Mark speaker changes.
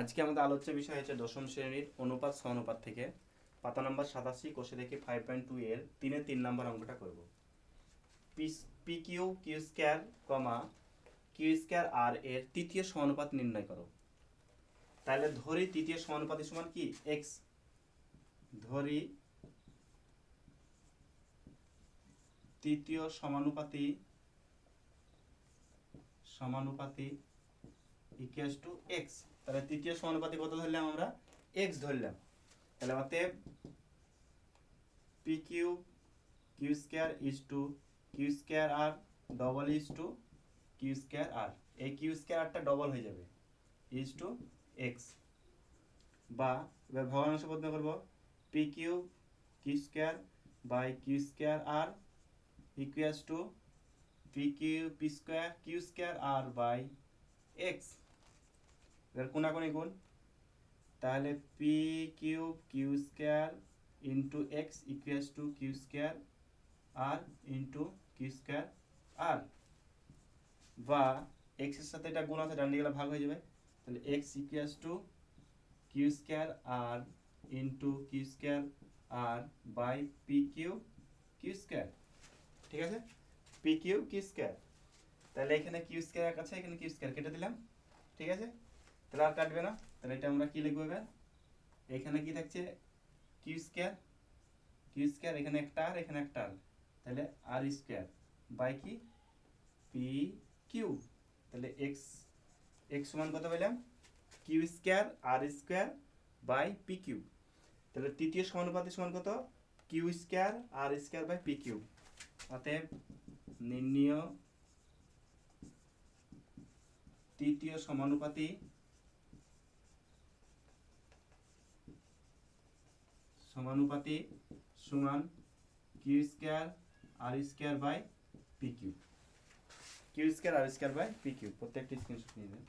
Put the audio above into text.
Speaker 1: আজকে আমাদের আলোচ্য বিষয় হচ্ছে দশম শ্রেণির অনুপাত সমানুপাত থেকে। পাতা নম্বর সাতাশি, কোষে দেখি ফাইভ পয়েন্ট টু এর তিনে তিন নম্বর অঙ্কটা করব। P Q Q square comma Q square R এর তৃতীয় সমানুপাত নির্ণয় করো। তাহলে ধরি তৃতীয় সমানুপাতি সমান কি? এক্স ধরি তৃতীয় সমানুপাতি সমানুপাতি ইকুয়ালস টু এক্স তাহলে তৃতীয় সমানুপাতি কত ধরলাম আমরা? এক্স ধরলাম। তাহলে অতএব P Q Q square is to Q square R double is to Q square R এই কিউ স্কোয়ার আরটা ডবল হয়ে যাবে। ইজ টু এক্স বা এবার ভগ্নাংশ পদ্ধতি করব। P Q Q square by Q square R equals to P Q P square Q square R by X এবার কোনাকুনি গুণ। তাহলে P Q Q square into X equals to Q square R into Q square R বা এক্সের সাথে এটা গুণ আছে, ডান দিকে ভাগ হয়ে যাবে। তাহলে X equals to Q square R into Q square R by P Q Q square ঠিক আছে? পি কিউ কিউ স্কোয়ার তাহলে এখানে কিউ স্কোয়ার আছে, এখানে কিউ স্কোয়ার কেটে দিলাম। ঠিক আছে? তাহলে আর কাটবে না। তাহলে এটা আমরা কি লিখব এবার? এখানে কি থাকছে? কিউ স্কোয়ার কিউ স্কোয়ার এখানে একটা আর, এখানে একটা আর। তাহলে আর স্কোয়ার বাই কি? পি কিউ তাহলে এক্স এক্স সমান কত পেলাম? Q square R square by P Q তাহলে তৃতীয় সমানুপাতি সমান কত? Q square R square by P Q অতএব নির্ণীয় তৃতীয় সমানুপাতি সমানুপাতি সমান Q square R square by P Q Q square R square by P Q প্রত্যেকটি স্ক্রিনশট নিয়ে নেন।